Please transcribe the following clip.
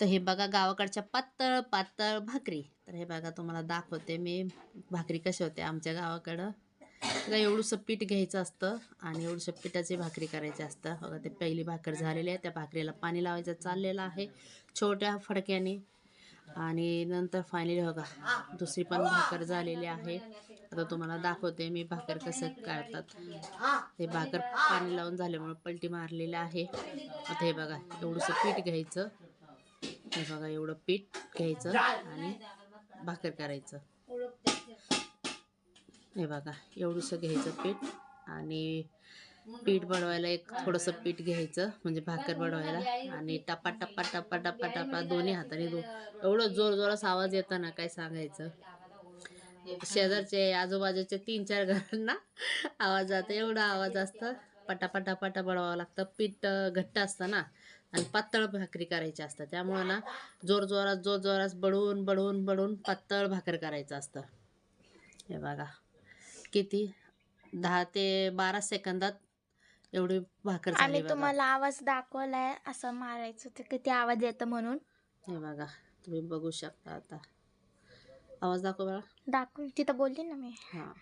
तर हे बघा गावाकडच्या पातळ पातळ भाकरी. तर हे बघा तुम्हाला दाखवते मी. भाकरी कशी होते आमच्या गावाकडं. बघा एवढंसं पीठ घ्यायचं असतं आणि एवढंसं पिठाची भाकरी करायची असतं. बघा ते पहिली भाकर झालेली आहे. त्या भाकरीला पाणी लावायचं चाललेलं आहे छोट्या फडक्याने. आणि नंतर फायनली बघा दुसरी पण भाकर झालेली आहे. आता तुम्हाला दाखवते मी भाकर कसं काढतात. ते भाकर पाणी लावून झाल्यामुळे पलटी मारलेलं आहे. आता हे बघा एवढंसं पीठ घ्यायचं. हे बघा एवढं पीठ घ्यायचं आणि भाकर करायचं. हे बघा एवढंसं घ्यायचं पीठ आणि पीठ बनवायला एक थोडंसं पीठ घ्यायचं म्हणजे भाकर बनवायला. आणि टप्पा टप्पा टप्पा टप्पा टप्पा दोन्ही हाताने दो एवढं जोर जोराचा आवाज येतो ना काय सांगायचं? शेजारचे आजूबाजूचे तीन चार घरांना आवाज जातो एवढा आवाज असतं. पटापटा पटा बनवावं लागतं. पीठ घट्ट असतं ना आणि पातळ भाकरी करायची असतं. त्यामुळं ना जोर जोरात जोर जोरात बडवून बडवून बडवून पातळ भाकर करायचं असतं. हे बघा. किती? दहा ते बारा सेकंदात एवढी भाकर झाली आम्ही बघा. तुम्हाला आवाज दाखवलाय असं मारायचं ते किती आवाज येतं म्हणून. हे बघा. तुम्ही बघू शकता आता. आवाज दाखव बाळा दाखव तिथं बोलली ना मी. हां.